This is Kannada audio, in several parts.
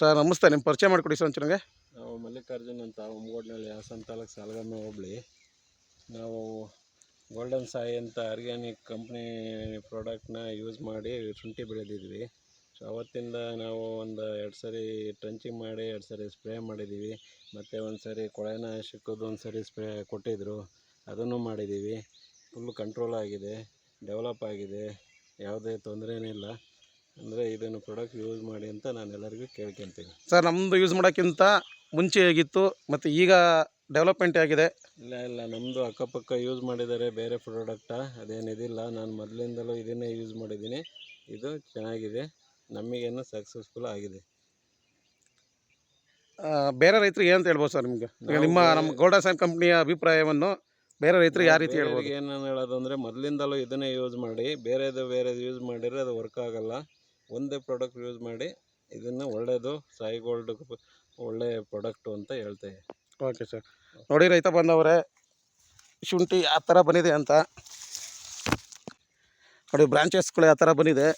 ಸರ್, ನಮಸ್ತೆ ನಿಮ್ಮ ಪರಿಚಯ ಮಾಡಿಕೊಡಿ ಸರ್ ನನಗೆ ನಾವು ಮಲ್ಲಿಕಾರ್ಜುನ್ ಅಂತ ಹೊಂಬಗೋಡ್ನಳ್ಳಿ ಹಾಸನ ತಾಲೂಕು ಸಾಲಗಮ್ಮ ಹೋಬಳಿ. ನಾವು ಗೋಲ್ಡನ್ ಸಾಯಿ ಅಂತ ಆರ್ಗ್ಯಾನಿಕ್ ಕಂಪ್ನಿ ಪ್ರಾಡಕ್ಟ್ನ ಯೂಸ್ ಮಾಡಿ ಶುಂಠಿ ಬೆಳೆದಿದ್ವಿ. ಸೊ ಅವತ್ತಿಂದ ನಾವು ಒಂದು ಎರಡು ಸರಿ ಟ್ರಂಚಿಂಗ್ ಮಾಡಿ, ಎರಡು ಸರಿ ಸ್ಪ್ರೇ ಮಾಡಿದ್ದೀವಿ. ಮತ್ತು ಒಂದು ಸರಿ ಕೊಳೆನಾಶಕದ್ದು ಒಂದು ಸರಿ ಸ್ಪ್ರೇ ಕೊಟ್ಟಿದ್ದರು ಅದನ್ನು ಮಾಡಿದ್ದೀವಿ. ಫುಲ್ ಕಂಟ್ರೋಲ್ ಆಗಿದೆ ಡೆವಲಪ್ ಆಗಿದೆ. ಯಾವುದೇ ತೊಂದರೆನೇ ಇಲ್ಲ. ಅಂದರೆ ಇದನ್ನು ಪ್ರಾಡಕ್ಟ್ ಯೂಸ್ ಮಾಡಿ ಅಂತ ನಾನು ಎಲ್ಲರಿಗೂ ಕೇಳ್ಕೊಂತೀನಿ. ಸರ್ ನಮ್ಮದು ಯೂಸ್ ಮಾಡೋಕ್ಕಿಂತ ಮುಂಚೆ ಹೇಗಿತ್ತು ಮತ್ತು ಈಗ ಡೆವಲಪ್ಮೆಂಟ್ ಆಗಿದೆ ಇಲ್ಲ ಇಲ್ಲ ನಮ್ಮದು ಅಕ್ಕಪಕ್ಕ ಯೂಸ್ ಮಾಡಿದ್ದಾರೆ ಬೇರೆ ಪ್ರಾಡಕ್ಟ ಅದೇನಿದಿಲ್ಲ. ನಾನು ಮೊದಲಿಂದಲೂ ಇದನ್ನೇ ಯೂಸ್ ಮಾಡಿದ್ದೀನಿ. ಇದು ಚೆನ್ನಾಗಿದೆ. ನಮಗೇನು ಸಕ್ಸಸ್ಫುಲ್ ಆಗಿದೆ. ಆ, ಬೇರೆ ರೈತರಿಗೆ ಏನಂತ ಹೇಳ್ಬೋದು ಸರ್ ನಿಮಗೆ? ಈಗ ನಾವು ನಿಮ್ಮ ನಮ್ಮ ಗೋಲ್ಡನ್ ಸೈನ್ ಕಂಪ್ನಿಯ ಅಭಿಪ್ರಾಯವನ್ನು ಬೇರೆ ರೈತರಿಗೆ ಯಾವ ರೀತಿ ಹೇಳ್ಬೋದು? ಏನು ಹೇಳೋದು ಅಂದರೆ ಮೊದಲಿಂದಲೂ ಇದನ್ನೇ ಯೂಸ್ ಮಾಡಿ ಬೇರೆದು ಬೇರೆದು ಯೂಸ್ ಮಾಡಿದರೆ ಅದು ವರ್ಕ್ ಆಗಲ್ಲ. ಒಂದೇ ಪ್ರಾಡಕ್ಟ್ ಯೂಸ್ ಮಾಡಿ ಇದನ್ನು ಒಳ್ಳೆಯದು ಸಾಯಿ ಗೋಲ್ಡ್ ಒಳ್ಳೆಯ ಪ್ರಾಡಕ್ಟು ಅಂತ ಹೇಳ್ತೇವೆ ಓಕೆ ಸರ್ ನೋಡಿ ರೈತ ಬಂದವರೇ ಶುಂಠಿ ಆ ಥರ ಬಂದಿದೆ ಅಂತ. ನೋಡಿ ಬ್ರಾಂಚಸ್ಗಳು ಆ ಥರ ಬಂದಿದೆ.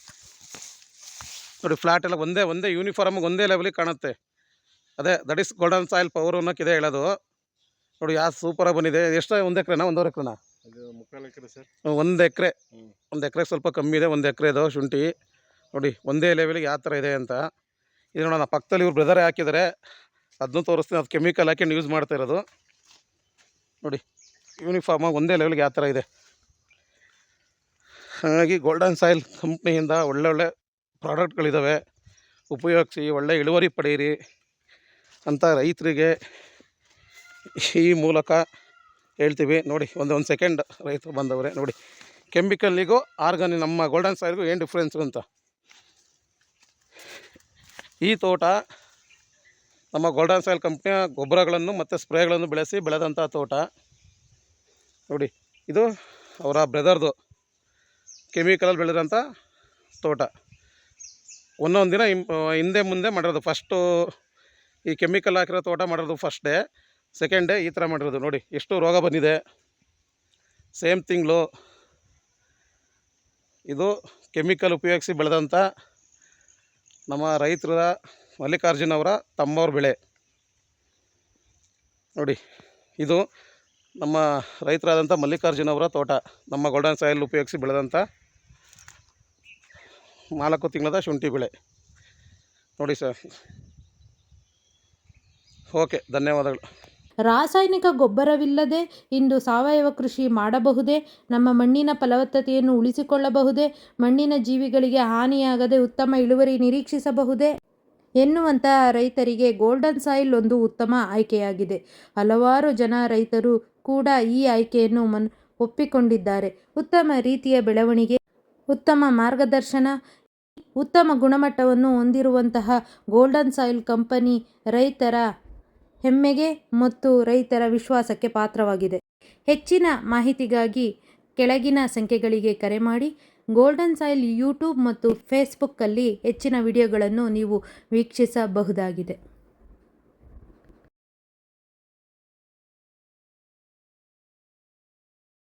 ನೋಡಿ ಫ್ಲಾಟ್ ಎಲ್ಲ ಒಂದೇ ಒಂದೇ ಯೂನಿಫಾರ್ಮ್ ಒಂದೇ ಲೆವೆಲಿಗೆ ಕಾಣುತ್ತೆ. ಅದೇ that is golden soil power ಅನ್ನೋಕ್ಕಿದೆ ಹೇಳೋದು. ನೋಡಿ ಯಾವ ಸೂಪರಾಗಿ ಬಂದಿದೆ. ಎಷ್ಟು ಒಂದು ಎಕ್ರೆನಾ ಒಂದೂವರೆ ಎಕ್ರೆನಾ? ಮುಕ್ಕಾಲು ಎಕರೆ ಸರ್ ಒಂದು ಎಕರೆ. ಒಂದು ಎಕರೆ ಸ್ವಲ್ಪ ಕಮ್ಮಿ ಇದೆ ಒಂದು ಎಕರೆದು ಶುಂಠಿ. ನೋಡಿ, ಒಂದೇ ಲೆವೆಲಿಗೆ ಯಾವ ಥರ ಇದೆ ಅಂತ. ಇದು ನೋಡೋಣ ಪಕ್ಕದಲ್ಲಿ ಇವ್ರು ಬ್ರದರ್ ಹಾಕಿದರೆ. ಅದನ್ನು ತೋರಿಸ್ತೀನಿ, ಅದು ಕೆಮಿಕಲ್ ಹಾಕೊಂಡು ಯೂಸ್ ಮಾಡ್ತಾ ಇರೋದು. ನೋಡಿ ಯೂನಿಫಾರ್ಮಾಗಿ ಒಂದೇ ಲೆವೆಲ್ಗೆ ಯಾವ ಥರ ಇದೆ. ಹಾಗಾಗಿ ಗೋಲ್ಡನ್ ಸಾಯಿಲ್ ಕಂಪ್ನಿಯಿಂದ ಒಳ್ಳೊಳ್ಳೆ ಪ್ರಾಡಕ್ಟ್ಗಳಿದ್ದಾವೆ ಉಪಯೋಗಿಸಿ, ಒಳ್ಳೆ ಇಳುವರಿ ಪಡೆಯಿರಿ ಅಂತ ರೈತರಿಗೆ ಈ ಮೂಲಕ ಹೇಳ್ತೀವಿ. ನೋಡಿ, ಒಂದು ಒಂದು ಸೆಕೆಂಡ್ ರೈತರು ಬಂದವರೇ, ನೋಡಿ. ಕೆಮಿಕಲ್ಲಿಗೂ ಆರ್ಗಾನಿಕ್ ನಮ್ಮ ಗೋಲ್ಡನ್ ಸಾಯಿಲ್ಗೂ ಏನು ಡಿಫ್ರೆನ್ಸು ಅಂತ. ಈ ತೋಟ ನಮ್ಮ ಗೋಲ್ಡನ್ ಸಾಯಿಲ್ ಕಂಪ್ನಿಯ ಗೊಬ್ಬರಗಳನ್ನು ಮತ್ತು ಸ್ಪ್ರೇಗಳನ್ನು ಬೆಳೆಸಿ ಬೆಳೆದಂಥ ತೋಟ. ನೋಡಿ, ಇದು ಅವರ ಬ್ರದರ್ದು ಕೆಮಿಕಲಲ್ಲಿ ಬೆಳೆದಂಥ ತೋಟ. ಒಂದೊಂದು ದಿನ ಹಿಂದೆ ಮುಂದೆ ಮಾಡಿರೋದು ಫಸ್ಟು ಈ ಕೆಮಿಕಲ್ ಹಾಕಿರೋ ತೋಟ ಮಾಡಿರೋದು ಫಸ್ಟ್ ಡೇ ಸೆಕೆಂಡ್ ಡೇ ಈ ಥರ ಮಾಡಿರೋದು. ನೋಡಿ, ಎಷ್ಟು ರೋಗ ಬಂದಿದೆ. ಸೇಮ್ ತಿಂಗಳು. ಇದು ಕೆಮಿಕಲ್ ಉಪಯೋಗಿಸಿ ಬೆಳೆದಂಥ ನಮ್ಮ ರೈತರ ಮಲ್ಲಿಕಾರ್ಜುನ್ ಅವರ ತಮ್ಮವ್ರ ಬೆಳೆ. ನೋಡಿ, ಇದು ನಮ್ಮ ರೈತರಾದಂಥ ಮಲ್ಲಿಕಾರ್ಜುನ್ ಅವರ ತೋಟ. ನಮ್ಮ ಗೋಲ್ಡನ್ ಸಾಯಿಲ್ ಉಪಯೋಗಿಸಿ ಬೆಳೆದಂಥ ನಾಲ್ಕು ತಿಂಗಳದ ಶುಂಠಿ ಬೆಳೆ. ನೋಡಿ ಸರ್. ಓಕೆ, ಧನ್ಯವಾದಗಳು. ರಾಸಾಯನಿಕ ಗೊಬ್ಬರವಿಲ್ಲದೆ ಇಂದು ಸಾವಯವ ಕೃಷಿ ಮಾಡಬಹುದೇ? ನಮ್ಮ ಮಣ್ಣಿನ ಫಲವತ್ತತೆಯನ್ನು ಉಳಿಸಿಕೊಳ್ಳಬಹುದೇ? ಮಣ್ಣಿನ ಜೀವಿಗಳಿಗೆ ಹಾನಿಯಾಗದೆ ಉತ್ತಮ ಇಳುವರಿ ನಿರೀಕ್ಷಿಸಬಹುದೇ? ಎನ್ನುವಂತಹ ರೈತರಿಗೆ ಗೋಲ್ಡನ್ ಸಾಯಿಲ್ ಒಂದು ಉತ್ತಮ ಆಯ್ಕೆಯಾಗಿದೆ. ಹಲವಾರು ಜನ ರೈತರು ಕೂಡ ಈ ಆಯ್ಕೆಯನ್ನು ಮನ್, ಒಪ್ಪಿಕೊಂಡಿದ್ದಾರೆ. ಉತ್ತಮ ರೀತಿಯ ಬೆಳವಣಿಗೆ, ಉತ್ತಮ ಮಾರ್ಗದರ್ಶನ, ಉತ್ತಮ ಗುಣಮಟ್ಟವನ್ನು ಹೊಂದಿರುವಂತಹ ಗೋಲ್ಡನ್ ಸಾಯಿಲ್ ಕಂಪನಿ ರೈತರ ಹೆಮ್ಮೆಗೆ ಮತ್ತು ರೈತರ ವಿಶ್ವಾಸಕ್ಕೆ ಪಾತ್ರವಾಗಿದೆ. ಹೆಚ್ಚಿನ ಮಾಹಿತಿಗಾಗಿ ಕೆಳಗಿನ ಸಂಖ್ಯೆಗಳಿಗೆ ಕರೆ ಮಾಡಿ. ಗೋಲ್ಡನ್ ಸಾಯಿಲ್ ಯೂಟ್ಯೂಬ್ ಮತ್ತು ಫೇಸ್ಬುಕ್ಕಲ್ಲಿ ಹೆಚ್ಚಿನ ವಿಡಿಯೋಗಳನ್ನು ನೀವು ವೀಕ್ಷಿಸಬಹುದಾಗಿದೆ.